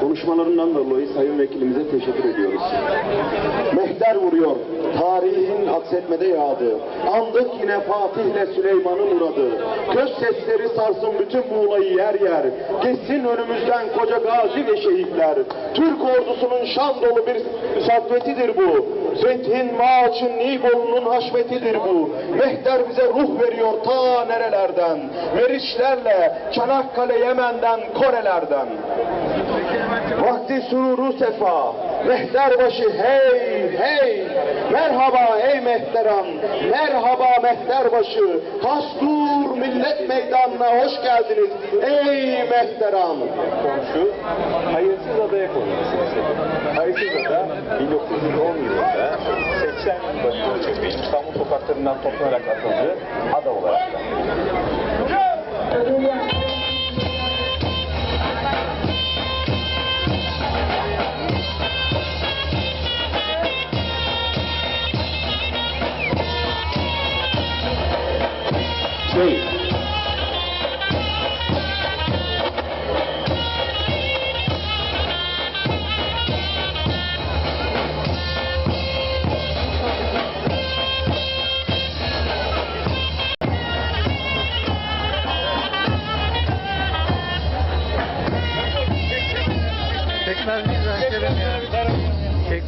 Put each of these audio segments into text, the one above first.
Konuşmalarından dolayı Sayın Vekilimize teşekkür ediyoruz. Mehter vuruyor, tarihin aksetmede yağdı. Andık yine Fatih'le Süleyman'ın muradı. Göz sesleri sarsın bütün Muğla'yı yer yer. Geçsin önümüzden koca gazi ve şehitler. Türk ordusunun şan dolu bir saffetidir bu. Fethin, Maaç'ın, Nibolu'nun haşmetidir bu. Mehter bize ruh veriyor ta nerelerden. Meriçlerle Çanakkale, Yemen'den, Korelerden. Vakti sururu sefa, mehterbaşı hey hey, merhaba ey mehteran, merhaba mehterbaşı, hastur millet meydanına hoş geldiniz ey mehteran. komşu Hayırsız Adaya istedi. Hayırsız Ada 1910 yılında 80 başında çökmeyi İstanbul sokaklarından toplanarak atıldı ada olarak. Şey,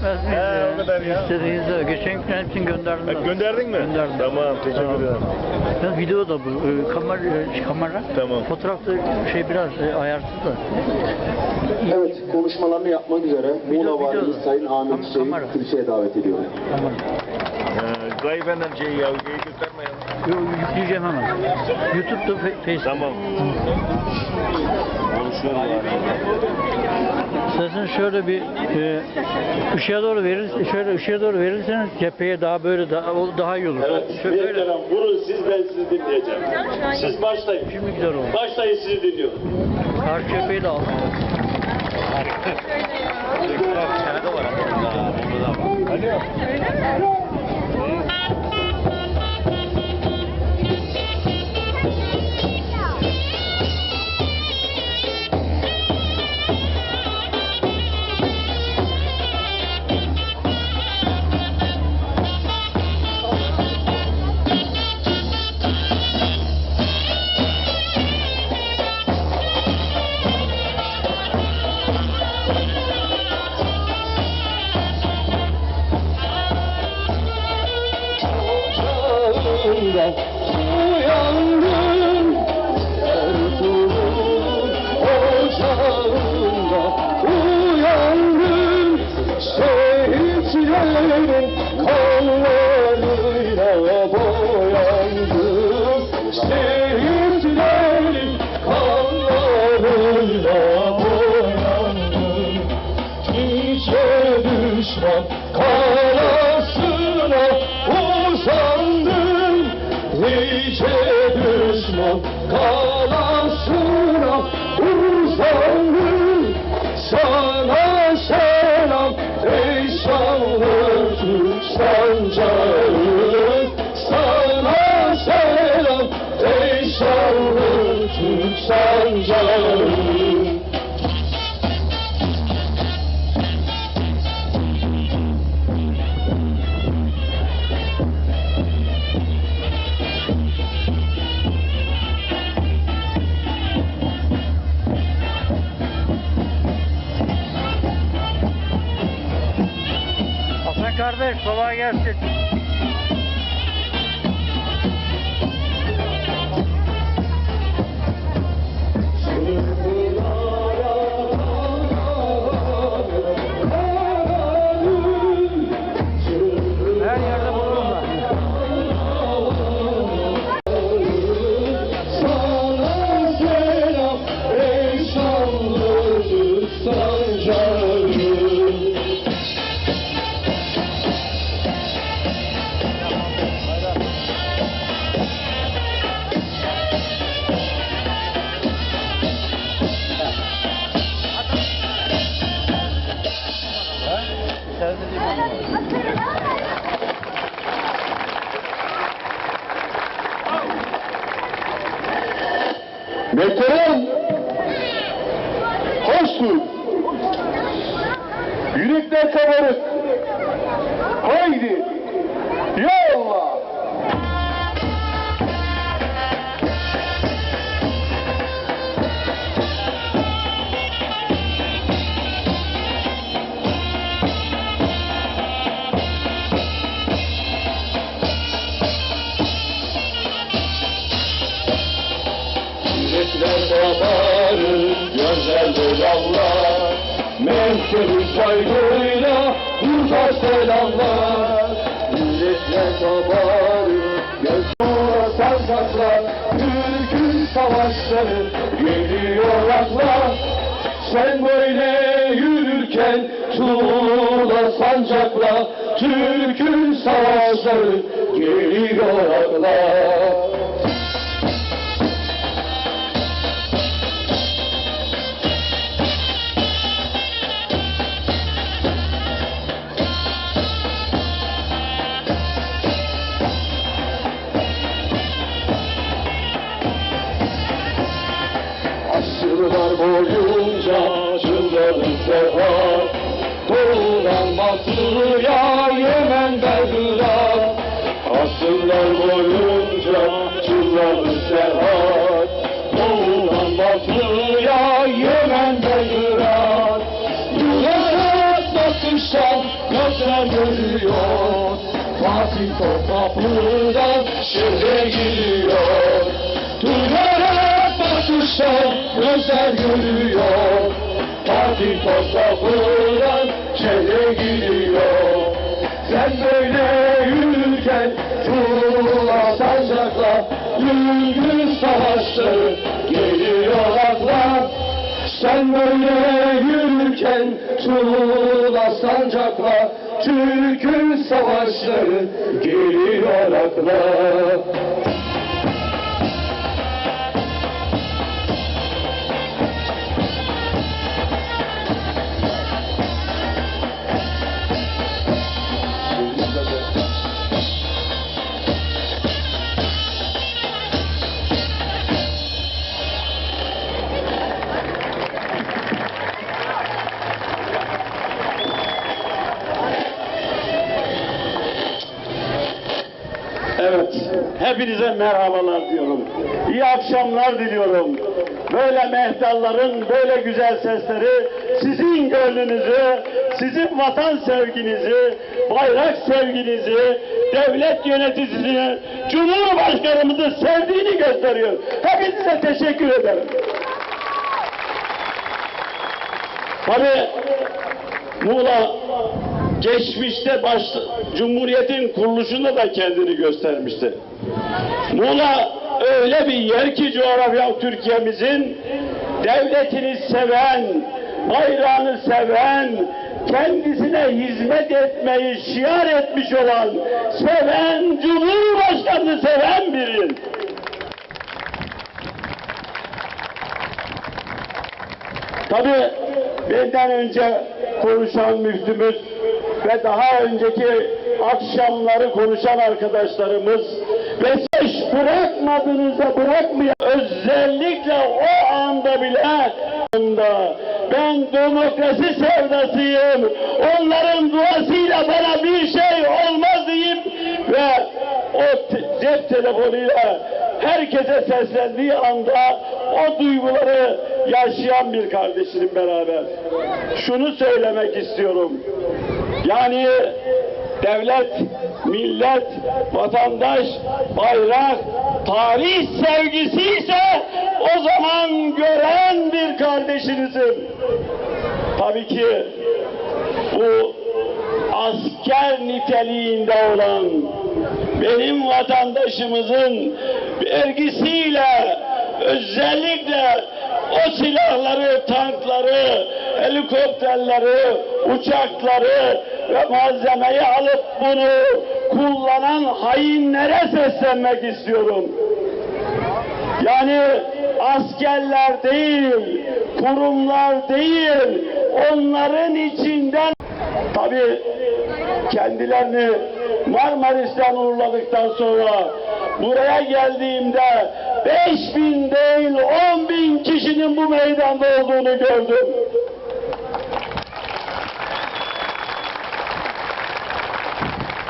Çekmez miyiz He, ya? o kadar ya. İstediğiniz o. Geçen gün hepsini gönderdim. Ha, ben. gönderdin mi? Gönderdim. Tamam, teşekkür ederim. Ya, video da bu. Ee, kamera, e, kamera. Tamam. Fotoğrafta şey biraz e, ayarsız da. evet konuşmalarını yapmak üzere Muğla Valimiz. Sayın Ahmet Hüseyin kamera. Kılıç'a davet ediyorum. Tamam. Zayıf şey ya, şeyi gösterme ya. Yo, yükleyeceğim hemen. YouTube'da, fe- Facebook. Tamam. Konuşuyorum. İstersen şöyle bir e, ışığa doğru verir, şöyle ışığa doğru verirseniz cepheye daha böyle daha, o daha iyi olur. Evet, Şöyle böyle. Muhterem vurun siz ben sizi dinleyeceğim. Siz başlayın. Şimdi güzel olur. Başlayın sizi dinliyorum. Karşı cepheyi de al. Kalasına uzandım Sana selam. Ey şanlı Türk sancağı Sana selam. Ey şanlı Türk sancağı kardeş kolay gelsin. Mehter'i saygıyla burada selamlar. Yürekler kabarır, gözler sancaklar. Türk'ün savaşları geliyor akla. Sen böyle yürürken tuğla sancakla Türk'ün savaşları geliyor akla. Asırlar boyunca çıldadı sefa Doğudan batıya Yemen'den Irak Asırlar boyunca çıldadı sefa Doğudan batıya Yemen'den Irak Yıllar bakışan gözler görüyor. Fatih topraklarından şehre giriyor bakışan gözler görüyor Fatih topraklarından şehre giriyor Sen böyle yürürken Tuğla sancakla Yürgün savaşları geliyor akla sen böyle yürürken tuğla sancakla Türk'ün savaşları geliyor akla. Evet, hepinize merhabalar diyorum. İyi akşamlar diliyorum. Böyle mehtalların, böyle güzel sesleri sizin gönlünüzü, sizin vatan sevginizi, bayrak sevginizi, devlet yöneticisini, Cumhurbaşkanımızı sevdiğini gösteriyor. Hepinize teşekkür ederim. Tabii Muğla geçmişte baş, Cumhuriyet'in kuruluşunda da kendini göstermişti. Muğla öyle bir yer ki coğrafya Türkiye'mizin devletini seven, bayrağını seven, kendisine hizmet etmeyi şiar etmiş olan, seven, Cumhurbaşkanını seven biri. Tabii benden önce konuşan müftümüz ve daha önceki akşamları konuşan arkadaşlarımız ve hiç bırakmadığınızda bırakmayan özellikle o anda bile ben demokrasi sevdasıyım. Onların duasıyla bana bir şey olmaz deyip ve o cep telefonuyla herkese seslendiği anda o duyguları yaşayan bir kardeşim beraber. Şunu söylemek istiyorum. Yani devlet, millet, vatandaş, bayrak, tarih sevgisi ise o zaman gören bir kardeşinizim. Tabii ki bu asker niteliğinde olan benim vatandaşımızın vergisiyle özellikle o silahları, tankları, helikopterleri, uçakları ve malzemeyi alıp bunu kullanan hainlere seslenmek istiyorum. Yani askerler değil, kurumlar değil, onların içinden tabii kendilerini Marmaris'ten uğurladıktan sonra buraya geldiğimde 5 bin değil 10 bin kişinin bu meydanda olduğunu gördüm.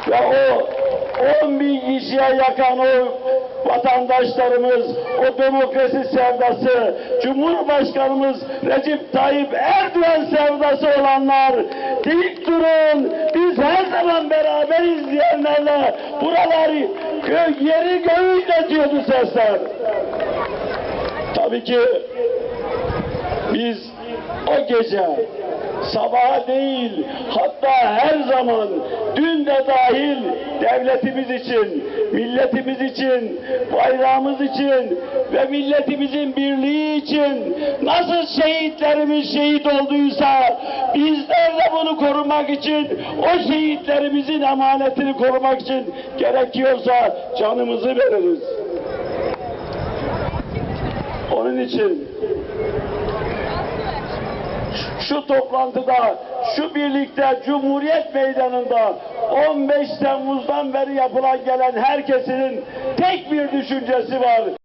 Ve o 10 bin kişiye yakan o vatandaşlarımız, o demokrasi sevdası, Cumhurbaşkanımız Recep Tayyip Erdoğan sevdası olanlar, dik durun, biz her zaman beraberiz diyenlerle buraları gö yeri göğü inletiyordu sesler. Tabii ki biz o gece sabaha değil hatta her zaman dün de dahil devletimiz için, milletimiz için, bayrağımız için ve milletimizin birliği için nasıl şehitlerimiz şehit olduysa bizler de bunu korumak için o şehitlerimizin emanetini korumak için gerekiyorsa canımızı veririz. Onun için şu toplantıda, şu birlikte Cumhuriyet Meydanı'nda 15 Temmuz'dan beri yapılan gelen herkesin tek bir düşüncesi var.